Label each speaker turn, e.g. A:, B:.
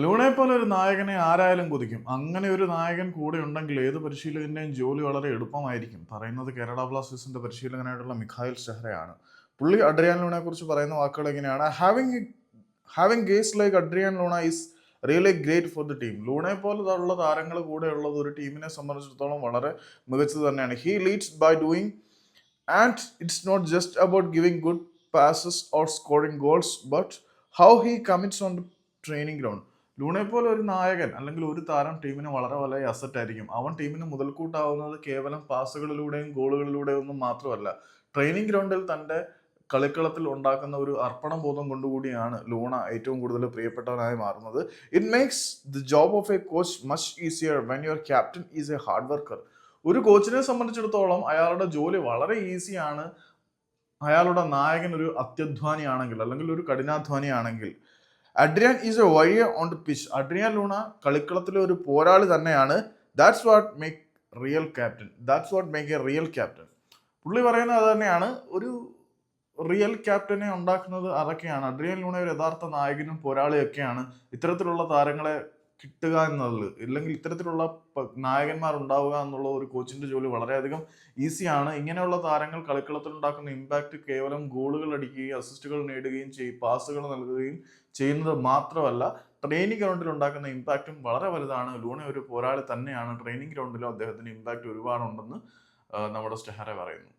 A: ലൂണയെ പോലെ ഒരു നായകനെ ആരായാലും കൊതിക്കും. അങ്ങനെ ഒരു നായകൻ കൂടെ ഉണ്ടെങ്കിൽ ഏത് പരിശീലകന്റെയും ജോലി വളരെ എളുപ്പമായിരിക്കും. പറയുന്നത് കേരള ബ്ലാസ്റ്റേഴ്സിന്റെ പരിശീലകനായിട്ടുള്ള മിഖായിൽ ഷെഹ്റയാണ് പുള്ളി അഡ്രിയാൻ ലൂണെ കുറിച്ച് പറയുന്ന വാക്കുകൾ എങ്ങനെയാണ്? Having having guys like Adrian Luna is really great for the team ലൂണെ പോലെ ഉള്ള താരങ്ങൾ കൂടെ ഉള്ളത് ഒരു ടീമിനെ സംബന്ധിച്ചിടത്തോളം വളരെ മികച്ചത് തന്നെയാണ്. He leads by doing and it's not just about giving good passes or scoring goals but how he commits on training ground ലൂണയെ പോലെ ഒരു നായകൻ അല്ലെങ്കിൽ ഒരു താരം ടീമിന് വളരെ വലിയ അസറ്റ് ആയിരിക്കും. അവൻ ടീമിന് മുതൽക്കൂട്ടാവുന്നത് കേവലം പാസുകളിലൂടെയും ഗോളുകളിലൂടെയും ഒന്നും മാത്രമല്ല. ട്രെയിനിങ് ഗ്രൗണ്ടിൽ തന്റെ കളിക്കളത്തിൽ ഉണ്ടാക്കുന്ന ഒരു അർപ്പണ ബോധം കൊണ്ടുകൂടിയാണ് ലൂണ ഏറ്റവും കൂടുതൽ പ്രിയപ്പെട്ടവനായി മാറുന്നത്. It makes the job of a coach much easier when your captain is a hard worker ഒരു കോച്ചിനെ സംബന്ധിച്ചിടത്തോളം അയാളുടെ ജോലി വളരെ ഈസിയാണ് അയാളുടെ നായകൻ ഒരു അത്യധ്വാനിയാണെങ്കിൽ അല്ലെങ്കിൽ ഒരു കഠിനാധ്വാനിയാണെങ്കിൽ Adrian is a warrior on the pitch Adrian Luna കളിക്കളത്തിലെ ഒരു പോരാളി തന്നെയാണ്. That's what make real captain that's what make a real captain പുള്ളി പറയുന്നത് അത് തന്നെയാണ്. ഒരു റിയൽ ക്യാപ്റ്റനെ ഉണ്ടാക്കുന്നത് അതൊക്കെയാണ്. അഡ്രിയൻ ലൂണ ഒരു യഥാർത്ഥ നായകനും പോരാളിയൊക്കെയാണ്. ഇത്തരത്തിലുള്ള താരങ്ങളെ കിട്ടുക എന്നുള്ളത്. ഇല്ലെങ്കിൽ ഇത്തരത്തിലുള്ള നായകന്മാർ ഉണ്ടാവുക എന്നുള്ള ഒരു കോച്ചിന്റെ ജോലി വളരെയധികം ഈസിയാണ്. ഇങ്ങനെയുള്ള താരങ്ങൾ കളിക്കളത്തിൽ ഉണ്ടാക്കുന്ന ഇമ്പാക്റ്റ് കേവലം ഗോളുകൾ അടിക്കുകയും അസിസ്റ്റുകൾ നേടുകയും ചെയ്യും പാസുകൾ നൽകുകയും ചെയ്യുന്നത് മാത്രമല്ല ട്രെയിനിങ് ഗ്രൗണ്ടിൽ ഉണ്ടാക്കുന്ന ഇമ്പാക്റ്റും വളരെ വലുതാണ്. ലൂണ ഒരു പോരാളി തന്നെയാണ്. ട്രെയിനിങ് ഗ്രൗണ്ടിലും അദ്ദേഹത്തിന് ഇമ്പാക്റ്റ് ഒരുപാടുണ്ടെന്ന് നമ്മുടെ സ്റ്റെഹറെ പറയുന്നു.